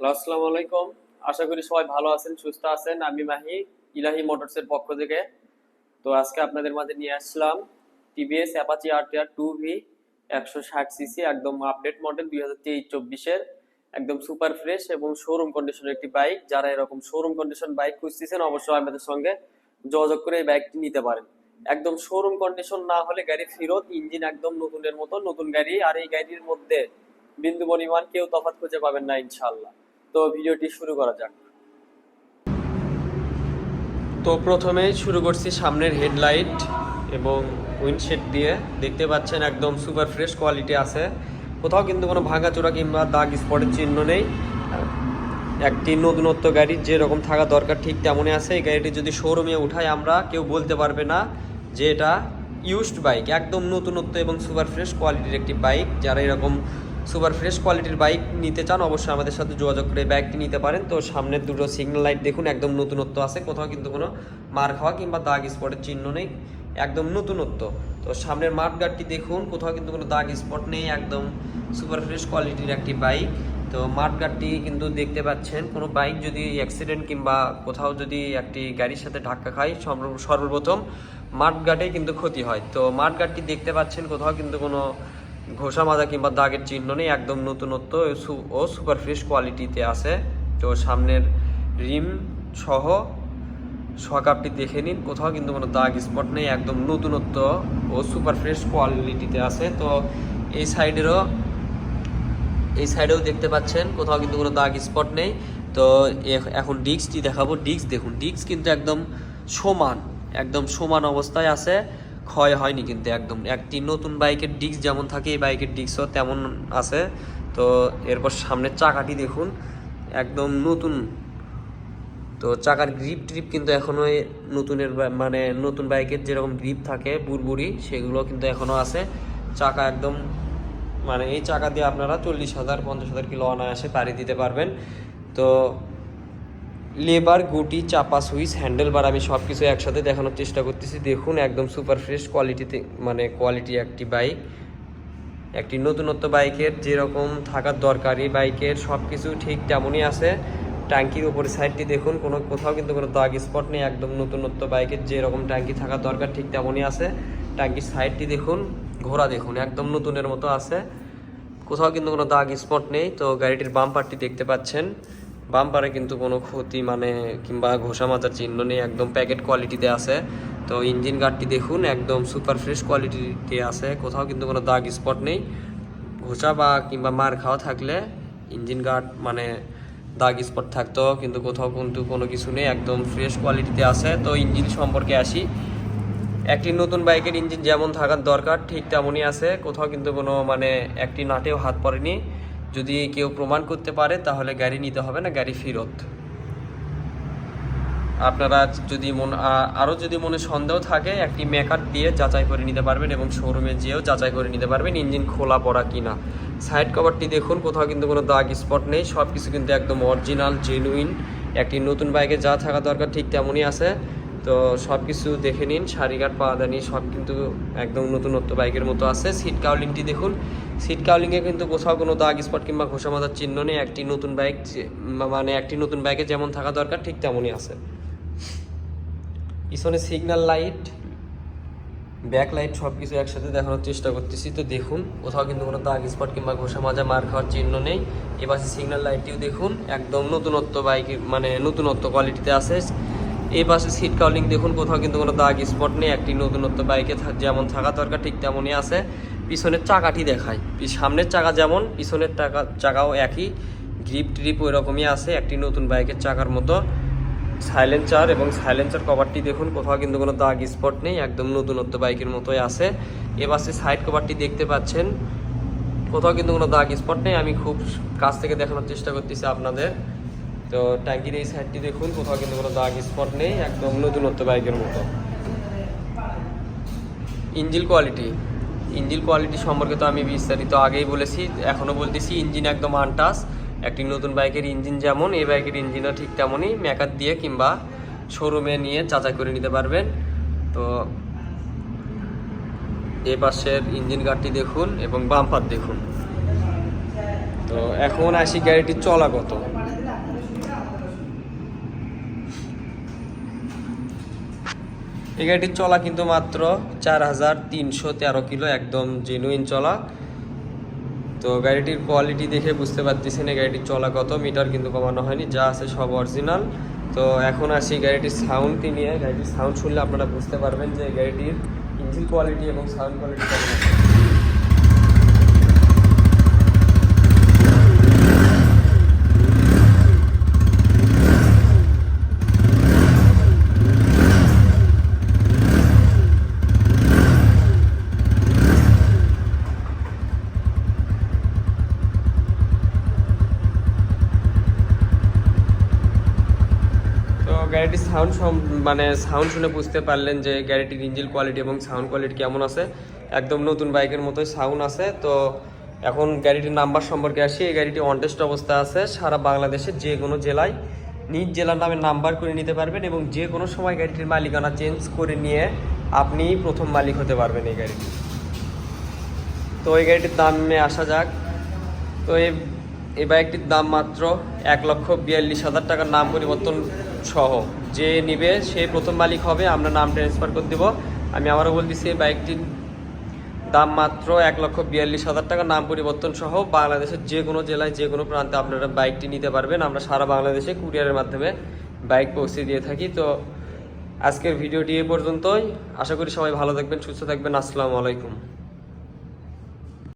আসসালামু আলাইকুম। আশা করি সবাই ভালো আছেন, সুস্থ আছেন। আমি মাহি, ইলাহি মোটরসের পক্ষ থেকে। তো আজকে আপনাদের মাঝে নিয়ে আসলাম টিভিএস অ্যাপাচি টু ভি একশো ষাট সিসি, একদম আপডেট মডেল দুই হাজার তেইশ, চব্বিশের। একদম সুপার ফ্রেশ এবং শোরুম কন্ডিশনের একটি বাইক। যারা এরকম শোরুম কন্ডিশন বাইক খুঁজতেছেন, অবশ্যই আমাদের সঙ্গে যোগাযোগ করে এই বাইকটি নিতে পারেন। একদম শোরুম কন্ডিশন না হলে গাড়ি ফেরত, ইঞ্জিন একদম নতুনের মতো, নতুন গাড়ি। আর এই গাড়ির মধ্যে বিন্দু পরিমাণ কেউ তফাৎ খুঁজে পাবেন না ইনশাল্লাহ তো ভিডিওটি শুরু করা যাক। তো প্রথমেই শুরু করছি সামনের হেডলাইট এবং উইন্ডশেড দিয়ে। দেখতে পাচ্ছেন একদম সুপার ফ্রেশ কোয়ালিটি আছে। কোথাও কিন্তু কোনো ভাঙাচোরা কিংবা দাগ স্পটের চিহ্ন নেই। একটি নতুনত্ব গাড়ির যেরকম থাকা দরকার ঠিক তেমনই আছে। এই গাড়িটি যদি শোরুমে উঠাই আমরা, কেউ বলতে পারবে না যে এটা ইউজড বাইক একদম নতুনত্ব এবং সুপার ফ্রেশ কোয়ালিটির একটি বাইক যারা এরকম সুপার ফ্রেশ কোয়ালিটির বাইক নিতে চান, অবশ্যই আমাদের সাথে যোগাযোগ করে বাইকটি নিতে পারেন। তো সামনের দুটো সিগন্যাল লাইট দেখুন, একদম নতুনত্ব আছে। কোথাও কিন্তু কোনো মার খাওয়া কিংবা দাগ স্পটের চিহ্ন নেই, একদম নতুনত্ব। তো সামনের মাঠ গার্ডটি দেখুন, কোথাও কিন্তু কোনো দাগ স্পট নেই, একদম সুপার ফ্রেশ কোয়ালিটির একটি বাইক। তো মাঠ গার্ডটি কিন্তু দেখতে পাচ্ছেন, কোনো বাইক যদি অ্যাক্সিডেন্ট কিংবা কোথাও যদি একটি গাড়ির সাথে ধাক্কা খায়, সর্ব- সর্বপ্রথম মাঠ গার্ডে কিন্তু ক্ষতি হয়। তো মাঠ গার্ডটি দেখতে পাচ্ছেন, কোথাও কিন্তু কোনো ঘোষা মাজা কিংবা দাগের চিহ্ন নেই, একদম নতুনত্ব ও সুপার ফ্রেশ কোয়ালিটিতে আছে। তো সামনের রিম সহ সকাপটি দেখে নিন। কোথাও কিন্তু কোনো দাগ স্পট নেই, একদম নতুনত্ব ও সুপার ফ্রেশ কোয়ালিটিতে আছে। তো এই সাইডেরও, এই সাইডেও দেখতে পাচ্ছেন, কোথাও কিন্তু কোনো দাগ স্পট নেই। তো এখন ডিস্কটি দেখাবো। ডিস্ক দেখুন, ডিস্ক কিন্তু একদম সমান একদম সমান অবস্থায় আছে। ক্ষয় হয়নি কিন্তু একদম। একটি নতুন বাইকের ডিস্ক যেমন থাকে, এই বাইকের ডিস্কও তেমন আছে। তো এরপর সামনের চাকাটি দেখুন, একদম নতুন। তো চাকার গ্রিপ ট্রিপ কিন্তু এখনও নতুনের মানে নতুন বাইকের যেরকম গ্রিপ থাকে, বুড়বুড়ি, সেগুলো কিন্তু এখনও আছে। চাকা একদম মানে এই চাকা দিয়ে আপনারা চল্লিশ হাজার, পঞ্চাশ হাজার কিলো অনায়াসে পাড়ি দিতে পারবেন। তো লেবার, গুটি, চাপা, সুইচ, হ্যান্ডেল বার আমি সব কিছু একসাথে দেখানোর চেষ্টা করতেছি। দেখুন, একদম সুপার ফ্রেশ কোয়ালিটিতে মানে কোয়ালিটি একটি বাইক। একটি নতুনত্ব বাইকের, যেরকম থাকার দরকারি বাইকের সব কিছু ঠিক তেমনই আছে। ট্যাঙ্কির উপরে সাইডটি দেখুন, কোনো কোথাও কিন্তু কোনো দাগ স্পট নেই, একদম নতুনত্ব বাইকের, যেরকম ট্যাঙ্কি থাকার দরকার ঠিক তেমনই আছে। ট্যাঙ্কির সাইডটি দেখুন ঘোরা দেখুন, একদম নতুনের মতো আছে। কোথাও কিন্তু কোনো দাগ স্পট নেই, তো গাড়িটির বাম্পারটি দেখতে পাচ্ছেন। বাম্পারে কিন্তু কোনো ক্ষতি মানে কিংবা ঘোষা মাজার চিহ্ন নেই, একদম প্যাকেট কোয়ালিটিতে আছে। তো ইঞ্জিন গার্ডটি দেখুন, একদম সুপার ফ্রেশ কোয়ালিটিতে আছে। কোথাও কিন্তু কোনো দাগ স্পট নেই। ঘোষা বা কিংবা মার খাওয়া থাকলে ইঞ্জিন গার্ড মানে দাগ স্পট থাকতো, কিন্তু কোথাও কিন্তু কোনো কিছু নেই, একদম ফ্রেশ কোয়ালিটিতে আছে। তো ইঞ্জিন সম্পর্কে আসি। একটি নতুন বাইকের ইঞ্জিন যেমন থাকার দরকার, ঠিক তেমনই আছে। কোথাও কিন্তু কোনো মানে একটি নাটেও হাত পড়েনি। যদি কেউ প্রমাণ করতে পারে, তাহলে গাড়ি নিতে হবে না, গাড়ি ফেরত। আপনারা যদি মন আরও যদি মনে সন্দেহ থাকে, একটি মেকার দিয়ে যাচাই করে নিতে পারবেন এবং শোরুমে যেয়েও যাচাই করে নিতে পারবেন ইঞ্জিন খোলা পড়া কিনা। সাইড কভারটি দেখুন, কোথাও কিন্তু কোনো দাগ স্পট নেই সব কিছু কিন্তু একদম অরিজিনাল, জেনুইন। একটি নতুন বাইকে যা থাকা দরকার, ঠিক তেমনই আছে। তো সব কিছু দেখে নিন, শাড়িঘাট, পাওয়াদানি, সব কিন্তু একদম নতুনত্ব বাইকের মতো আছে। সিট কাউলিংটি দেখুন। সিট কাউলিংয়ে কিন্তু কোথাও কোনো দাগ স্পট কিংবা ঘোষা মাজার চিহ্ন নেই। একটি নতুন বাইক মানে একটি নতুন বাইকে যেমন থাকা দরকার, ঠিক তেমনই আছে। পিছনে সিগন্যাল লাইট ব্যাক লাইট সব কিছু একসাথে দেখানোর চেষ্টা করতেছি। তো দেখুন, কোথাও কিন্তু কোনো দাগ স্পট কিংবা ঘষা মাজা মার খাওয়ার চিহ্ন নেই। এবার সিগন্যাল লাইটটিও দেখুন। একদম নতুনত্ব বাইক মানে নতুনত্ব কোয়ালিটিতে আছে। এই পাশে সিট কাউলিং দেখুন, কোথাও কিন্তু কোনো দাগ স্পট নেই, একটি নতুনত্ব বাইকে যেমন থাকা দরকার, ঠিক তেমনই আছে। পিছনের চাকাটি দেখায় সামনের চাকা যেমন, পিছনের টাকা চাকাও একই। গ্রিপ ট্রিপ ওই রকমই আছে, একটি নতুন বাইকের চাকার মতো। সাইলেন্সার এবং সাইলেন্সার কভারটি দেখুন, কোথাও কিন্তু কোনো দাগ স্পট নেই, একদম নতুনত্ব বাইকের মতোই আছে। এবার সে সাইড কভারটি দেখতে পাচ্ছেন। কোথাও কিন্তু কোনো দাগ স্পট নেই, আমি খুব কাছ থেকে দেখানোর চেষ্টা করতেছি আপনাদের। তো ট্যাঙ্কির এই সাইডটি দেখুন, কোথাও কিন্তু কোনো দাগ স্পট নেই, একদম নতুনত্ব বাইকের মতো। ইঞ্জিল কোয়ালিটি ইঞ্জিল কোয়ালিটি সম্পর্কে তো আমি বিস্তারিত আগেই বলেছি এখনও বলতেছি ইঞ্জিন একদম আনটাস একটি নতুন বাইকের ইঞ্জিন যেমন, এই বাইকের ইঞ্জিনও ঠিক তেমনই মেকার দিয়ে কিংবা শোরুমে নিয়ে যাচাই করে নিতে পারবেন। তো এ পাশের ইঞ্জিন গার্ডটি দেখুন এবং বাম্পার দেখুন। তো এখন আসি গাড়িটি চলা কত এই গাড়িটির চলা কিন্তু মাত্র চার হাজার তিনশো তেরো কিলো, একদম জেনুইন চলা। তো গাড়িটির কোয়ালিটি দেখে বুঝতে পারতেছেন এই গাড়িটির চলা কত মিটার কিন্তু কমানো হয়নি, যা আছে সব অরিজিনাল তো এখন আসি গাড়িটির সাউন্ডটি নিয়ে। গাড়িটির সাউন্ড শুনলে আপনারা বুঝতে পারবেন যে গাড়িটির ইঞ্জিন কোয়ালিটি এবং সাউন্ড কোয়ালিটি আছে তো গাড়িটির সাউন্ড মানে সাউন্ড শুনে বুঝতে পারলেন যে গাড়িটির ইঞ্জিন কোয়ালিটি এবং সাউন্ড কোয়ালিটি কেমন আছে। একদম নতুন বাইকের মতোই সাউন্ড আছে। তো এখন গাড়িটির নাম্বার সম্পর্কে আসি। এই গাড়িটি অনটেস্ট অবস্থা আছে। সারা বাংলাদেশের যে কোনো জেলায় নিজ জেলার নামে নাম্বার করে নিতে পারবেন এবং যে কোনো সময় গাড়িটির মালিকানা চেঞ্জ করে নিয়ে আপনি প্রথম মালিক হতে পারবেন এই গাড়িটি। তো এই গাড়িটির দামে আসা যাক। তো এই এই বাইকটির দাম মাত্র এক লক্ষ বিয়াল্লিশ হাজার টাকার নাম পরিবর্তন সহ। যে নিবে সে প্রথম মালিক হবে, আমরা নাম ট্রান্সফার করে দেবো। আমি আবারও বলতেছি এই বাইকটির দাম মাত্র এক লক্ষ বিয়াল্লিশ হাজার টাকা নাম পরিবর্তন সহ বাংলাদেশের যে কোনো জেলায়, যে কোনো প্রান্তে আপনারা বাইকটি নিতে পারবেন। আমরা সারা বাংলাদেশে কুরিয়ারের মাধ্যমে বাইক পৌঁছে দিয়ে থাকি। তো আজকের ভিডিওটি এ পর্যন্তই। আশা করি সবাই ভালো থাকবেন, সুস্থ থাকবেন। আসসালামু আলাইকুম।